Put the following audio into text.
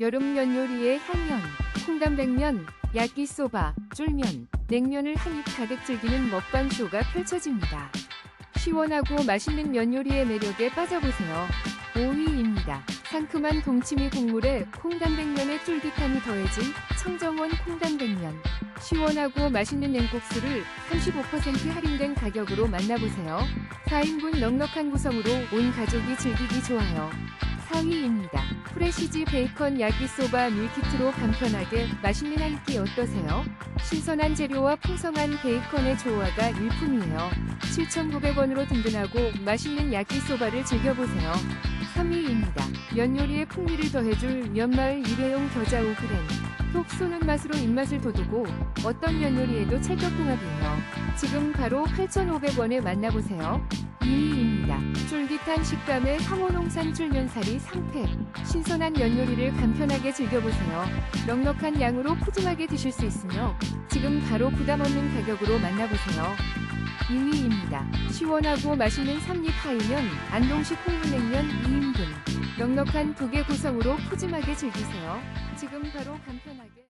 여름 면 요리의 향연, 콩담백면, 야끼소바, 쫄면, 냉면을 한입 가득 즐기는 먹방 쇼가 펼쳐집니다. 시원하고 맛있는 면 요리의 매력에 빠져보세요. 5위입니다. 상큼한 동치미 국물에 콩담백면의 쫄깃함이 더해진 청정원 콩담백면. 시원하고 맛있는 냉국수를 35% 할인된 가격으로 만나보세요. 4인분 넉넉한 구성으로 온 가족이 즐기기 좋아요. 4위입니다. 프레시지 베이컨 야끼소바 밀키트로 간편하게 맛있는 한 끼 어떠세요? 신선한 재료와 풍성한 베이컨의 조화가 일품이에요. 7,900원으로 든든하고 맛있는 야끼소바를 즐겨보세요. 3위입니다. 면 요리에 풍미를 더해줄 면마을 일회용 겨자 5g. 톡 쏘는 맛으로 입맛을 돋우고 어떤 면 요리에도 찰떡궁합이에요. 지금 바로 8,500원에 만나보세요. 2위입니다. 쫄깃한 식감의 황호농산 쫄면사리 3팩. 신선한 면 요리를 간편하게 즐겨보세요. 넉넉한 양으로 푸짐하게 드실 수 있으며 지금 바로 부담 없는 가격으로 만나보세요. 2위입니다. 시원하고 맛있는 삼립 하이면 안동식 콩물냉면 2인분. 넉넉한 두개 구성으로 푸짐하게 즐기세요. 지금 바로 간편하게